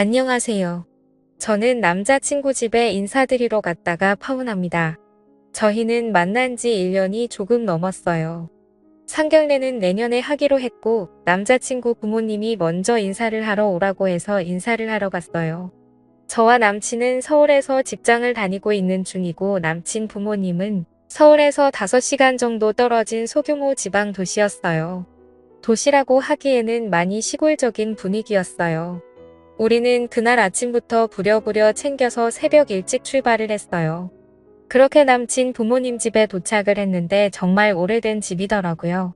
안녕하세요. 저는 남자친구 집에 인사드리러 갔다가 파혼합니다. 저희는 만난 지 1년이 조금 넘었어요. 상견례는 내년에 하기로 했고 남자친구 부모님이 먼저 인사를 하러 오라고 해서 인사를 하러 갔어요. 저와 남친은 서울에서 직장을 다니고 있는 중이고 남친 부모님은 서울에서 5시간 정도 떨어진 소규모 지방 도시였어요. 도시라고 하기에는 많이 시골적인 분위기였어요. 우리는 그날 아침부터 부랴부랴 챙겨서 새벽 일찍 출발을 했어요. 그렇게 남친 부모님 집에 도착을 했는데 정말 오래된 집이더라고요.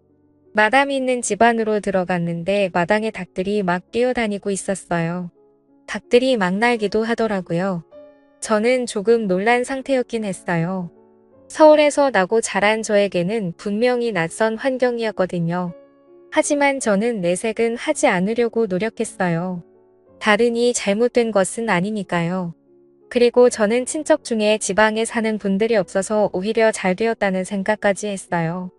마담이 있는 집 안으로 들어갔는데 마당에 닭들이 막 뛰어다니고 있었어요. 닭들이 막 날기도 하더라고요. 저는 조금 놀란 상태였긴 했어요. 서울에서 나고 자란 저에게는 분명히 낯선 환경이었거든요. 하지만 저는 내색은 하지 않으려고 노력했어요. 다르니 잘못된 것은 아니니까요. 그리고 저는 친척 중에 지방에 사는 분들이 없어서 오히려 잘 되었다는 생각까지 했어요.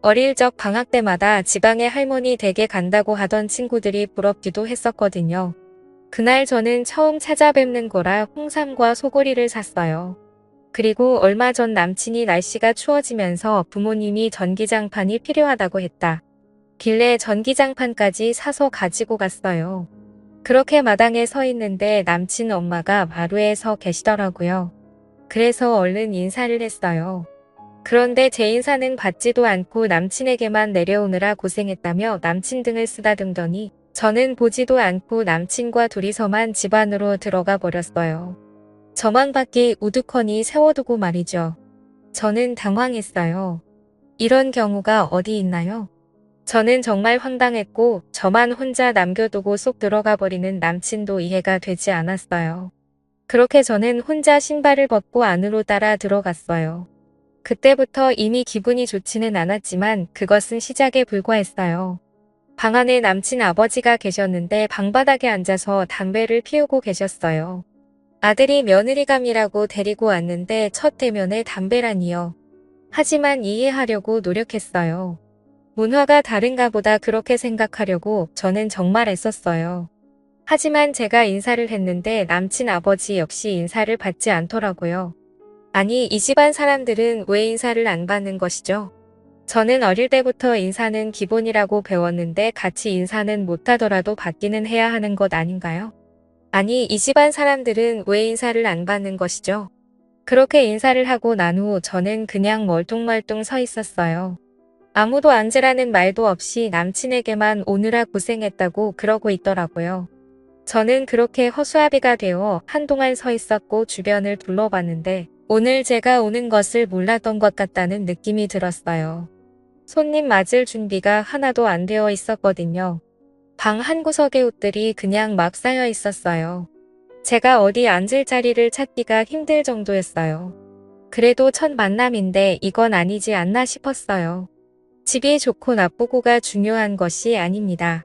어릴 적 방학 때마다 지방에 할머니 댁에 간다고 하던 친구들이 부럽기도 했었거든요. 그날 저는 처음 찾아뵙는 거라 홍삼과 소고리를 샀어요. 그리고 얼마 전 남친이 날씨가 추워지면서 부모님이 전기장판이 필요하다고 했다. 길래 전기장판까지 사서 가지고 갔어요. 그렇게 마당에 서 있는데 남친 엄마가 마루에 서 계시더라고요. 그래서 얼른 인사를 했어요. 그런데 제 인사는 받지도 않고 남친에게만 내려오느라 고생했다며 남친 등을 쓰다듬더니 저는 보지도 않고 남친과 둘이서만 집 안으로 들어가 버렸어요. 저만 밖에 우두커니 세워두고 말이죠. 저는 당황했어요. 이런 경우가 어디 있나요? 저는 정말 황당했고 저만 혼자 남겨두고 쏙 들어가 버리는 남친도 이해가 되지 않았어요. 그렇게 저는 혼자 신발을 벗고 안으로 따라 들어갔어요. 그때부터 이미 기분이 좋지는 않았지만 그것은 시작에 불과했어요. 방 안에 남친 아버지가 계셨는데 방바닥에 앉아서 담배를 피우고 계셨어요. 아들이 며느리감이라고 데리고 왔는데 첫 대면에 담배라니요. 하지만 이해하려고 노력했어요. 문화가 다른가 보다 그렇게 생각하려고 저는 정말 애썼어요. 하지만 제가 인사를 했는데 남친 아버지 역시 인사를 받지 않더라고요. 아니, 이 집안 사람들은 왜 인사를 안 받는 것이죠? 저는 어릴 때부터 인사는 기본이라고 배웠는데 같이 인사는 못하더라도 받기는 해야 하는 것 아닌가요? 아니, 이 집안 사람들은 왜 인사를 안 받는 것이죠? 그렇게 인사를 하고 난 후 저는 그냥 멀뚱멀뚱 서 있었어요. 아무도 앉으라는 말도 없이 남친에게만 오느라 고생했다고 그러고 있더라고요. 저는 그렇게 허수아비가 되어 한동안 서 있었고 주변을 둘러봤는데 오늘 제가 오는 것을 몰랐던 것 같다는 느낌이 들었어요. 손님 맞을 준비가 하나도 안 되어 있었거든요. 방 한 구석에 옷들이 그냥 막 쌓여 있었어요. 제가 어디 앉을 자리를 찾기가 힘들 정도였어요. 그래도 첫 만남인데 이건 아니지 않나 싶었어요. 집이 좋고 나쁘고가 중요한 것이 아닙니다.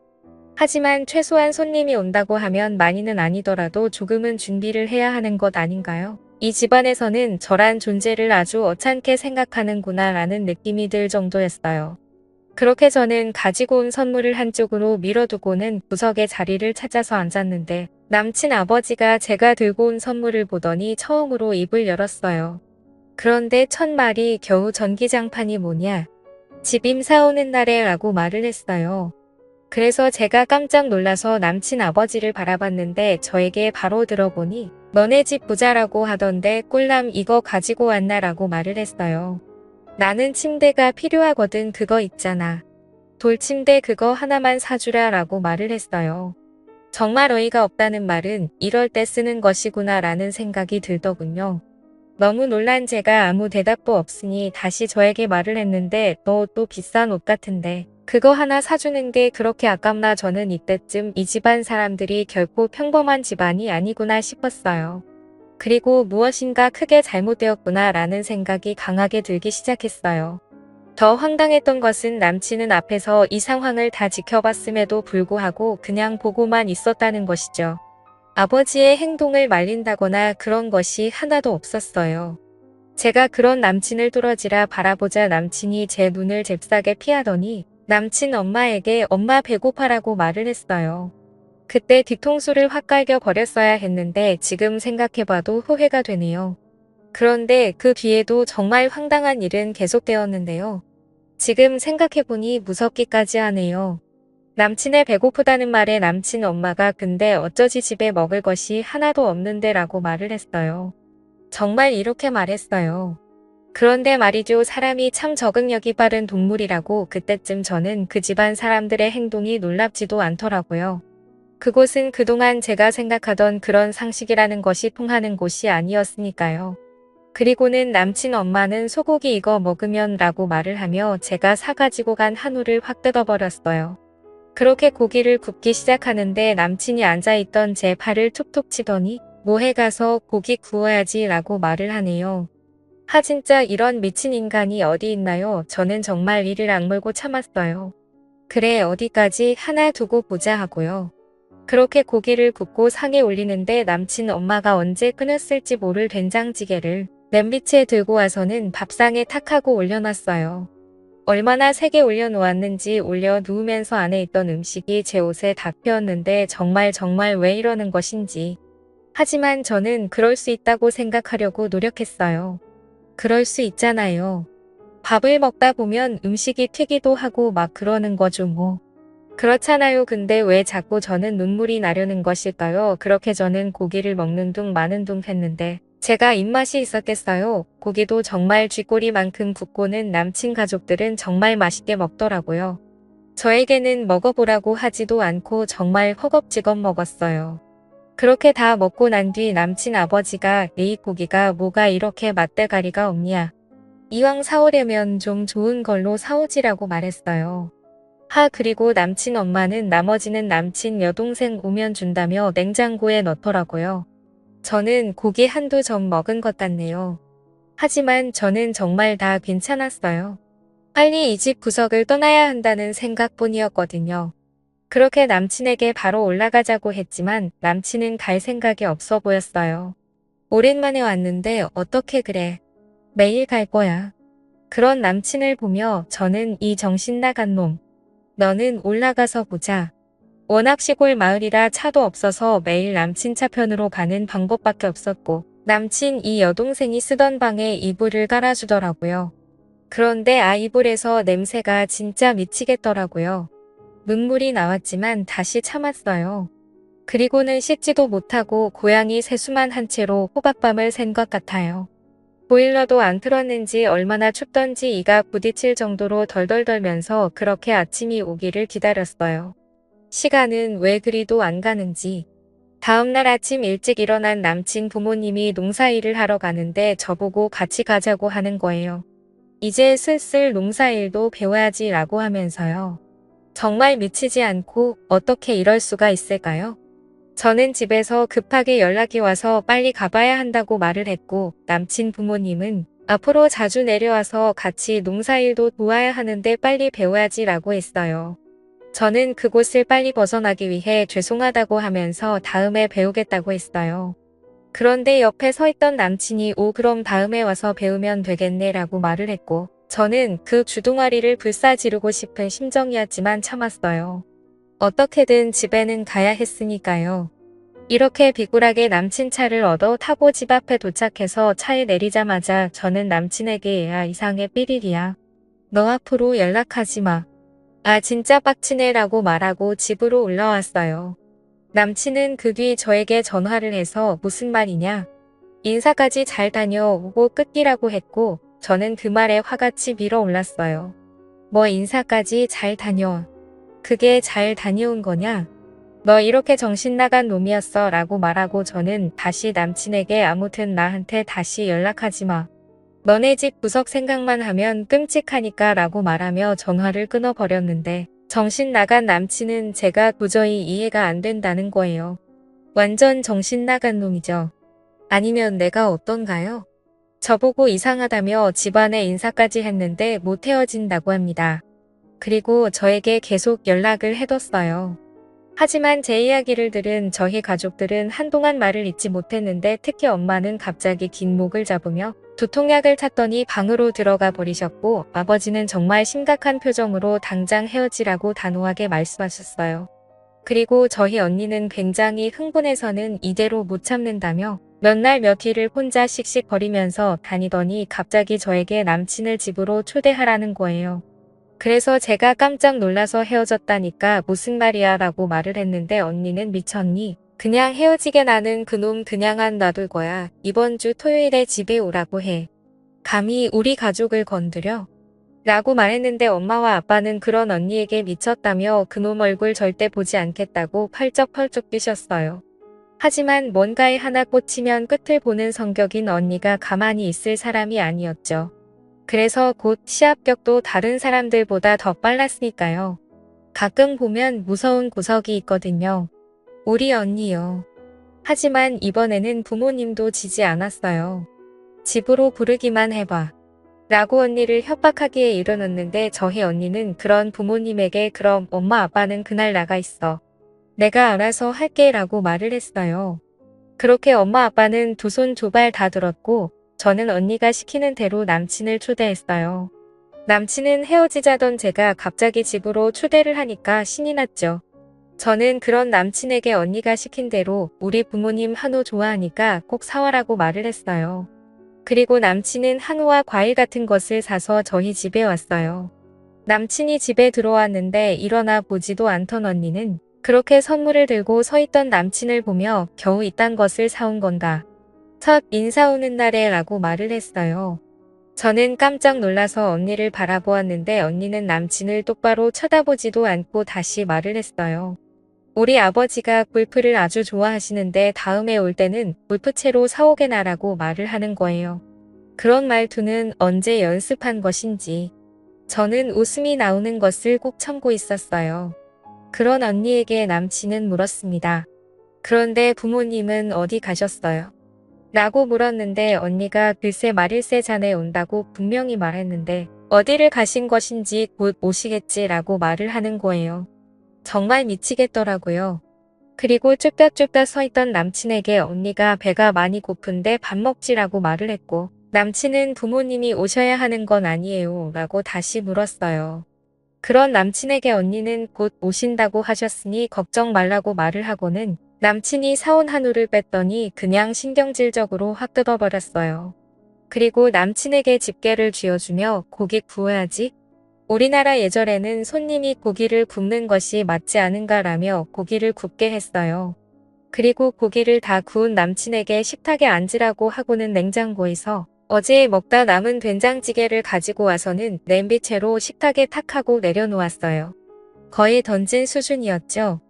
하지만 최소한 손님이 온다고 하면 많이는 아니더라도 조금은 준비를 해야 하는 것 아닌가요? 이 집안에서는 저란 존재를 아주 어찬게 생각하는구나 라는 느낌이 들 정도였어요. 그렇게 저는 가지고 온 선물을 한쪽으로 밀어두고는 구석에 자리를 찾아서 앉았는데 남친 아버지가 제가 들고 온 선물을 보더니 처음으로 입을 열었어요. 그런데 첫 말이 겨우 전기장판이 뭐냐 집임 사오는 날에 라고 말을 했어요. 그래서 제가 깜짝 놀라서 남친 아버지를 바라봤는데 저에게 바로 들어보니 너네 집 부자라고 하던데 꿀남 이거 가지고 왔나 라고 말을 했어요. 나는 침대가 필요하거든 그거 있잖아. 돌침대 그거 하나만 사주라 라고 말을 했어요. 정말 어이가 없다는 말은 이럴 때 쓰는 것이구나 라는 생각이 들더군요. 너무 놀란 제가 아무 대답도 없으니 다시 저에게 말을 했는데 너 또 비싼 옷 같은데 그거 하나 사주는 게 그렇게 아깝나 저는 이때쯤 이 집안 사람들이 결코 평범한 집안이 아니구나 싶었어요. 그리고 무엇인가 크게 잘못되었구나 라는 생각이 강하게 들기 시작했어요. 더 황당했던 것은 남친은 앞에서 이 상황을 다 지켜봤음에도 불구하고 그냥 보고만 있었다는 것이죠. 아버지의 행동을 말린다거나 그런 것이 하나도 없었어요. 제가 그런 남친을 뚫어지라 바라보자 남친이 제 눈을 잽싸게 피하더니 남친 엄마에게 엄마 배고파라고 말을 했어요. 그때 뒤통수를 확 갈겨 버렸어야 했는데 지금 생각해봐도 후회가 되네요. 그런데 그 뒤에도 정말 황당한 일은 계속되었는데요. 지금 생각해보니 무섭기까지 하네요. 남친의 배고프다는 말에 남친 엄마가 근데 어쩌지 집에 먹을 것이 하나도 없는데 라고 말을 했어요. 정말 이렇게 말했어요. 그런데 말이죠. 사람이 참 적응력이 빠른 동물이라고 그때쯤 저는 그 집안 사람들의 행동이 놀랍지도 않더라고요. 그곳은 그동안 제가 생각하던 그런 상식이라는 것이 통하는 곳이 아니었으니까요. 그리고는 남친 엄마는 소고기 이거 먹으면 라고 말을 하며 제가 사가지고 간 한우를 확 뜯어버렸어요. 그렇게 고기를 굽기 시작하는데 남친이 앉아있던 제 팔을 툭툭 치더니 뭐해 가서 고기 구워야지 라고 말을 하네요. 하 진짜 이런 미친 인간이 어디 있나요? 저는 정말 이를 악물고 참았어요. 그래 어디까지 하나 두고 보자 하고요. 그렇게 고기를 굽고 상에 올리는데 남친 엄마가 언제 끊었을지 모를 된장찌개를 냄비채 들고 와서는 밥상에 탁 하고 올려놨어요. 얼마나 세게 올려놓았는지 올려 누우면서 안에 있던 음식이 제 옷에 닿혔는데 정말 정말 왜 이러는 것인지. 하지만 저는 그럴 수 있다고 생각하려고 노력했어요. 그럴 수 있잖아요. 밥을 먹다 보면 음식이 튀기도 하고 막 그러는 거죠 뭐. 그렇잖아요. 근데 왜 자꾸 저는 눈물이 나려는 것일까요? 그렇게 저는 고기를 먹는 둥 마는 둥 했는데 제가 입맛이 있었겠어요. 고기도 정말 쥐꼬리만큼 굽고는 남친 가족들은 정말 맛있게 먹더라고요. 저에게는 먹어보라고 하지도 않고 정말 허겁지겁 먹었어요. 그렇게 다 먹고 난 뒤 남친 아버지가 이 고기가 뭐가 이렇게 맛대가리가 없냐. 이왕 사오려면 좀 좋은 걸로 사오지라고 말했어요. 하 그리고 남친 엄마는 나머지는 남친 여동생 오면 준다며 냉장고에 넣더라고요. 저는 고기 한두 점 먹은 것 같네요. 하지만 저는 정말 다 괜찮았어요. 빨리 이 집 구석을 떠나야 한다는 생각뿐이었거든요. 그렇게 남친에게 바로 올라가자고 했지만 남친은 갈 생각이 없어 보였어요. 오랜만에 왔는데 어떻게 그래? 매일 갈 거야. 그런 남친을 보며 저는 이 정신 나간 놈. 너는 올라가서 보자. 워낙 시골 마을이라 차도 없어서 매일 남친 차편으로 가는 방법밖에 없었고 남친 이 여동생이 쓰던 방에 이불을 깔아주더라고요. 그런데 아 이불에서 냄새가 진짜 미치겠더라고요. 눈물이 나왔지만 다시 참았어요. 그리고는 씻지도 못하고 고양이 세수만 한 채로 호박밤을 샌 것 같아요. 보일러도 안 틀었는지 얼마나 춥던지 이가 부딪힐 정도로 덜덜 떨면서 그렇게 아침이 오기를 기다렸어요. 시간은 왜 그리도 안 가는지. 다음날 아침 일찍 일어난 남친 부모님이 농사일을 하러 가는데 저보고 같이 가자고 하는 거예요. 이제 슬슬 농사일도 배워야지 라고 하면서요. 정말 미치지 않고 어떻게 이럴 수가 있을까요? 저는 집에서 급하게 연락이 와서 빨리 가봐야 한다고 말을 했고 남친 부모님은 앞으로 자주 내려와서 같이 농사일도 도와야 하는데 빨리 배워야지 라고 했어요. 저는 그곳을 빨리 벗어나기 위해 죄송하다고 하면서 다음에 배우겠다고 했어요. 그런데 옆에 서 있던 남친이 오 그럼 다음에 와서 배우면 되겠네 라고 말을 했고 저는 그 주둥아리를 불사지르고 싶은 심정이었지만 참았어요. 어떻게든 집에는 가야 했으니까요. 이렇게 비굴하게 남친 차를 얻어 타고 집 앞에 도착해서 차에 내리자마자 저는 남친에게 야 이상해 삐리리야. 너 앞으로 연락하지 마. 아 진짜 빡치네 라고 말하고 집으로 올라왔어요. 남친은 그 뒤 저에게 전화를 해서 무슨 말이냐. 인사까지 잘 다녀오고 끝이라고 했고 저는 그 말에 화같이 밀어올랐어요. 뭐 인사까지 잘 다녀. 그게 잘 다녀온 거냐? 너 이렇게 정신 나간 놈이었어 라고 말하고 저는 다시 남친에게 아무튼 나한테 다시 연락하지 마. 너네 집 구석 생각만 하면 끔찍하니까 라고 말하며 전화를 끊어버렸는데 정신 나간 남친은 제가 도저히 이해가 안 된다는 거예요. 완전 정신 나간 놈이죠. 아니면 내가 어떤가요? 저보고 이상하다며 집안에 인사까지 했는데 못 헤어진다고 합니다. 그리고 저에게 계속 연락을 해뒀어요. 하지만 제 이야기를 들은 저희 가족들은 한동안 말을 잇지 못했는데 특히 엄마는 갑자기 긴 목을 잡으며 두통약을 탔더니 방으로 들어가 버리셨고 아버지는 정말 심각한 표정으로 당장 헤어지라고 단호하게 말씀하셨어요. 그리고 저희 언니는 굉장히 흥분해서는 이대로 못 참는다며 몇 날 며칠을 혼자 씩씩 거리면서 다니더니 갑자기 저에게 남친을 집으로 초대하라는 거예요. 그래서 제가 깜짝 놀라서 헤어졌다니까 무슨 말이야 라고 말을 했는데 언니는 미쳤니? 그냥 헤어지게 나는 그놈 그냥 안 놔둘 거야. 이번 주 토요일에 집에 오라고 해. 감히 우리 가족을 건드려? 라고 말했는데 엄마와 아빠는 그런 언니에게 미쳤다며 그놈 얼굴 절대 보지 않겠다고 펄쩍펄쩍 뛰셨어요. 하지만 뭔가에 하나 꽂히면 끝을 보는 성격인 언니가 가만히 있을 사람이 아니었죠. 그래서 곧 시합격도 다른 사람들보다 더 빨랐으니까요. 가끔 보면 무서운 구석이 있거든요. 우리 언니요. 하지만 이번에는 부모님도 지지 않았어요. 집으로 부르기만 해봐. 라고 언니를 협박하기에 이르렀는데 저희 언니는 그런 부모님에게 그럼 엄마 아빠는 그날 나가 있어. 내가 알아서 할게 라고 말을 했어요. 그렇게 엄마 아빠는 두 손 두 발 다 들었고 저는 언니가 시키는 대로 남친을 초대했어요. 남친은 헤어지자던 제가 갑자기 집으로 초대를 하니까 신이 났죠. 저는 그런 남친에게 언니가 시킨 대로 우리 부모님 한우 좋아하니까 꼭 사와라고 말을 했어요. 그리고 남친은 한우와 과일 같은 것을 사서 저희 집에 왔어요. 남친이 집에 들어왔는데 일어나 보지도 않던 언니는 그렇게 선물을 들고 서 있던 남친을 보며 겨우 이딴 것을 사온 건가. 첫 인사 오는 날에 라고 말을 했어요. 저는 깜짝 놀라서 언니를 바라보았는데 언니는 남친을 똑바로 쳐다보지도 않고 다시 말을 했어요. 우리 아버지가 골프를 아주 좋아하시는데 다음에 올 때는 골프채로 사오게나라고 말을 하는 거예요. 그런 말투는 언제 연습한 것인지. 저는 웃음이 나오는 것을 꼭 참고 있었어요. 그런 언니에게 남친은 물었습니다. 그런데 부모님은 어디 가셨어요? 라고 물었는데 언니가 글쎄 말일세 잔에 온다고 분명히 말했는데 어디를 가신 것인지 곧 오시겠지 라고 말을 하는 거예요. 정말 미치겠더라고요. 그리고 쭈뼛쭈뼛 서 있던 남친에게 언니가 배가 많이 고픈데 밥 먹지라고 말을 했고 남친은 부모님이 오셔야 하는 건 아니에요 라고 다시 물었어요. 그런 남친에게 언니는 곧 오신다고 하셨으니 걱정 말라고 말을 하고는 남친이 사온 한우를 뺐더니 그냥 신경질적으로 확 뜯어버렸어요. 그리고 남친에게 집게를 쥐어주며 고기 구워야지 우리나라 예절에는 손님이 고기를 굽는 것이 맞지 않은가라며 고기를 굽게 했어요. 그리고 고기를 다 구운 남친에게 식탁에 앉으라고 하고는 냉장고에서 어제 먹다 남은 된장찌개를 가지고 와서는 냄비채로 식탁에 탁 하고 내려놓았어요. 거의 던진 수준이었죠.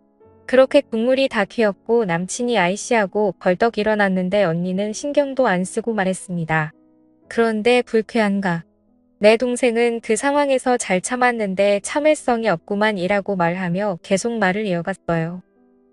그렇게 국물이 다 튀었고 남친이 아이씨하고 벌떡 일어났는데 언니는 신경도 안 쓰고 말했습니다. 그런데 불쾌한가? 내 동생은 그 상황에서 잘 참았는데 참을성이 없구만 이라고 말하며 계속 말을 이어갔어요.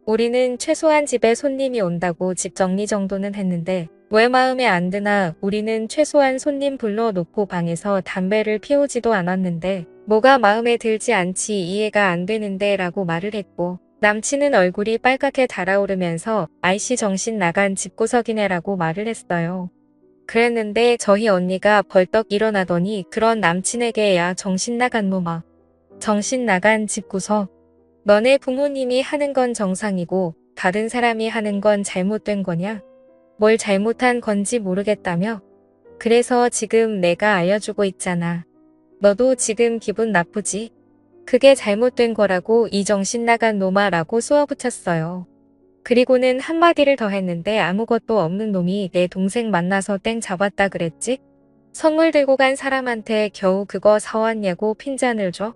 우리는 최소한 집에 손님이 온다고 집 정리 정도는 했는데 왜 마음에 안 드나 우리는 최소한 손님 불러놓고 방에서 담배를 피우지도 않았는데 뭐가 마음에 들지 않지 이해가 안 되는데 라고 말을 했고 남친은 얼굴이 빨갛게 달아오르면서 아이씨 정신 나간 집구석이네라고 말을 했어요. 그랬는데 저희 언니가 벌떡 일어나더니 그런 남친에게 야 정신 나간 놈아. 정신 나간 집구석. 너네 부모님이 하는 건 정상이고 다른 사람이 하는 건 잘못된 거냐? 뭘 잘못한 건지 모르겠다며? 그래서 지금 내가 알려주고 있잖아. 너도 지금 기분 나쁘지? 그게 잘못된 거라고 이 정신 나간 놈아라고 쏘아붙였어요. 그리고는 한마디를 더 했는데 아무것도 없는 놈이 내 동생 만나서 땡 잡았다 그랬지? 선물 들고 간 사람한테 겨우 그거 사왔냐고 핀잔을 줘?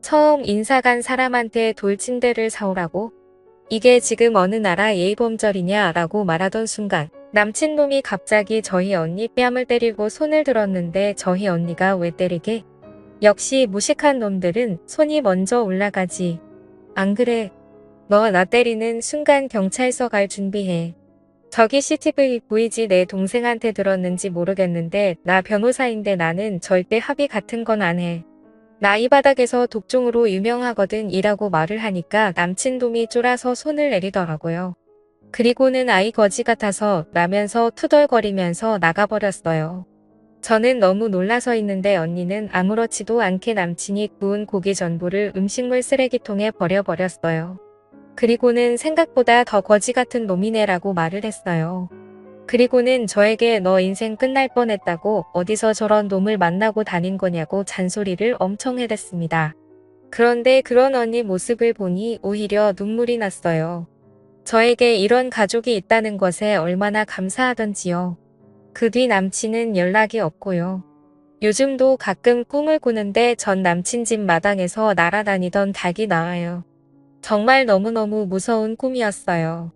처음 인사 간 사람한테 돌침대를 사오라고? 이게 지금 어느 나라 예의범절이냐 라고 말하던 순간 남친놈이 갑자기 저희 언니 뺨을 때리고 손을 들었는데 저희 언니가 왜 때리게? 역시 무식한 놈들은 손이 먼저 올라가지. 안 그래? 너 나 때리는 순간 경찰서 갈 준비해. 저기 CCTV 보이지 내 동생한테 들었는지 모르겠는데 나 변호사인데 나는 절대 합의 같은 건 안 해. 나 이 바닥에서 독종으로 유명하거든 이라고 말을 하니까 남친놈이 쫄아서 손을 내리더라고요. 그리고는 아이 거지 같아서 라면서 투덜거리면서 나가버렸어요. 저는 너무 놀라서 있는데 언니는 아무렇지도 않게 남친이 구운 고기 전부를 음식물 쓰레기통에 버려버렸어요. 그리고는 생각보다 더 거지 같은 놈이네라고 말을 했어요. 그리고는 저에게 너 인생 끝날 뻔했다고 어디서 저런 놈을 만나고 다닌 거냐고 잔소리를 엄청 해댔습니다. 그런데 그런 언니 모습을 보니 오히려 눈물이 났어요. 저에게 이런 가족이 있다는 것에 얼마나 감사하던지요. 그 뒤 남친은 연락이 없고요. 요즘도 가끔 꿈을 꾸는데 전 남친 집 마당에서 날아다니던 닭이 나와요. 정말 너무너무 무서운 꿈이었어요.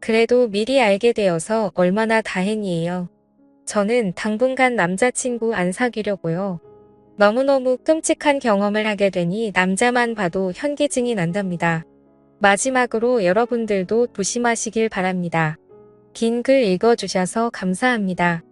그래도 미리 알게 되어서 얼마나 다행이에요. 저는 당분간 남자친구 안 사귀려고요. 너무너무 끔찍한 경험을 하게 되니 남자만 봐도 현기증이 난답니다. 마지막으로 여러분들도 조심하시길 바랍니다. 긴 글 읽어주셔서 감사합니다.